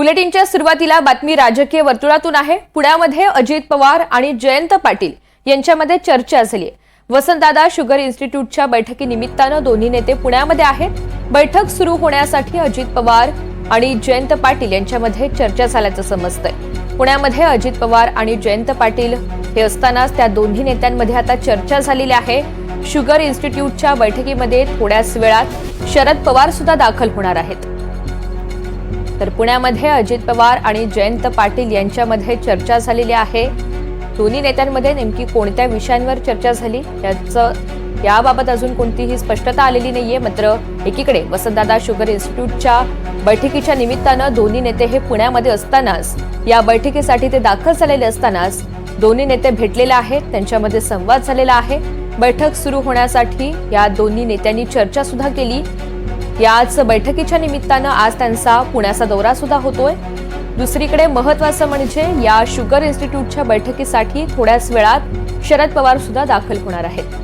बुलेटिनच्या सुरुवातीला बातमी राजकीय वर्तुळातून आहे. पुण्यामध्ये अजित पवार आणि जयंत पाटील यांच्यामध्ये चर्चा झाली आहे. वसंतदादा शुगर इन्स्टिट्यूटच्या बैठकीनिमित्तानं दोन्ही नेते पुण्यामध्ये आहेत. बैठक सुरू होण्यासाठी अजित पवार आणि जयंत पाटील यांच्यामध्ये चर्चा झाल्याचं समजतंय. पुण्यामध्ये अजित पवार आणि जयंत पाटील हे असतानाच त्या दोन्ही नेत्यांमध्ये आता चर्चा झालेली आहे. शुगर इन्स्टिट्यूटच्या बैठकीमध्ये थोड्याच वेळात शरद पवार सुद्धा दाखल होणार आहेत. तर पुण्यामध्ये अजित पवार आणि जयंत पाटील यांच्यामध्ये चर्चा झालेली आहे. दोन्ही नेत्यांमध्ये नेमकी कोणत्या विषयांवर चर्चा झाली? याचं याबाबत अजून कोणतीही स्पष्टता आलेली नाहीये. मात्र एकीकडे वसंतदादा शुगर इन्स्टिट्यूटच्या बैठकीच्या निमित्तानं दोन्ही नेते हे पुण्यामध्ये असतानाच या बैठकीसाठी ते दाखल झालेले असतानाच दोन्ही नेते भेटलेले आहेत. त्यांच्यामध्ये संवाद झालेला आहे. बैठक सुरू होण्यासाठी या दोन्ही नेत्यांनी चर्चा सुद्धा केली. याच बैठकीच्या निमित्तानं आज त्यांचा पुण्याचा दौरा सुद्धा होतोय. दुसरीकडे महत्वाचं म्हणजे या शुगर इन्स्टिट्यूटच्या बैठकीसाठी थोड्याच वेळात शरद पवार सुद्धा दाखल होणार आहेत.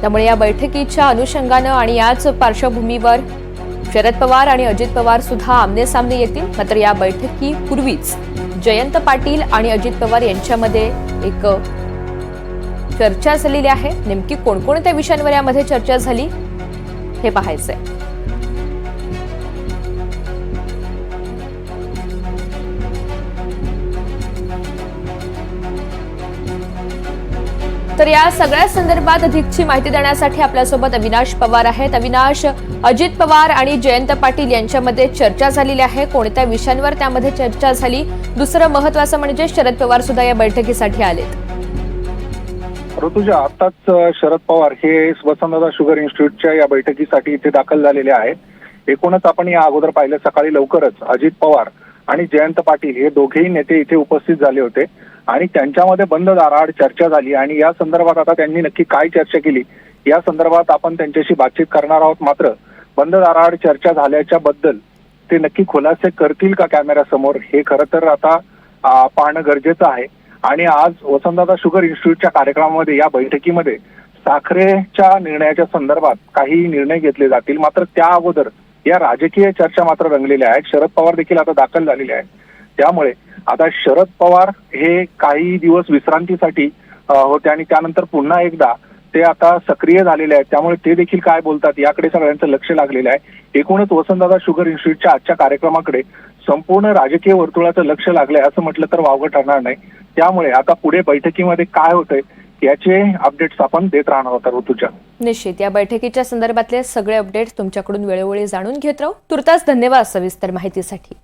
त्यामुळे या बैठकीच्या अनुषंगानं आणि याच पार्श्वभूमीवर शरद पवार आणि अजित पवार सुद्धा आमने सामने येतील. मात्र या बैठकीपूर्वीच जयंत पाटील आणि अजित पवार यांच्यामध्ये एक चर्चा झालेली आहे. नेमकी कोणकोणत्या विषयांवर यामध्ये चर्चा झाली? हे पाहायचंय. तर या सगळ्या संदर्भात अधिकची माहिती देण्यासाठी आपल्यासोबत अविनाश पवार आहेत. अविनाश अजित पवार आणि जयंत पाटील यांच्यामध्ये चर्चा झालेली आहे. कोणत्या विषयांवर त्यामध्ये चर्चा झाली? दुसरं महत्वाचं म्हणजे शरद पवार सुद्धा या बैठकीसाठी आलेत. ऋतुजा आताच शरद पवार हे वसंतदादा शुगर इन्स्टिट्यूटच्या या बैठकीसाठी इथे दाखल झालेले आहेत. एकूणच आपण या अगोदर पाहिलं सकाळी लवकरच अजित पवार आणि जयंत पाटील हे दोघेही नेते इथे उपस्थित झाले होते आणि त्यांच्यामध्ये बंद दाराआड चर्चा झाली आणि या संदर्भात आता त्यांनी नक्की काय चर्चा केली या संदर्भात आपण त्यांच्याशी बातचीत करणार आहोत. मात्र बंद दाराआड चर्चा झाल्याच्या बद्दल ते नक्की खुलासे करतील का कॅमेऱ्यासमोर हे खरं तर आता पाहणं गरजेचं आहे. आणि आज वसंतदादा शुगर इन्स्टिट्यूटच्या कार्यक्रमामध्ये या बैठकीमध्ये साखरेच्या निर्णयाच्या संदर्भात काही निर्णय घेतले जातील. मात्र त्या अगोदर या राजकीय चर्चा मात्र रंगलेल्या आहेत. शरद पवार देखील आता दाखल झालेले आहेत. त्यामुळे आता शरद पवार हे काही दिवस विश्रांतीसाठी होते आणि त्यानंतर पुन्हा एकदा ते आता सक्रिय झालेले आहेत. त्यामुळे ते देखील काय बोलतात याकडे सगळ्यांचं लक्ष लागलेलं आहे. एकूणच वसंतदादा शुगर इन्स्टिट्यूटच्या आजच्या कार्यक्रमाकडे संपूर्ण राजकीय वर्तुळाचं लक्ष लागलंय असं म्हटलं तर वावगं ठरणार नाही. त्यामुळे आता पुढे बैठकीमध्ये काय होतंय याचे अपडेट्स आपण देत राहणार होता ऋतुच्या निश्चित. या बैठकीच्या संदर्भातले सगळे अपडेट्स तुमच्याकडून वेळोवेळी जाणून घेत राहू. तुर्तास धन्यवाद सविस्तर माहितीसाठी.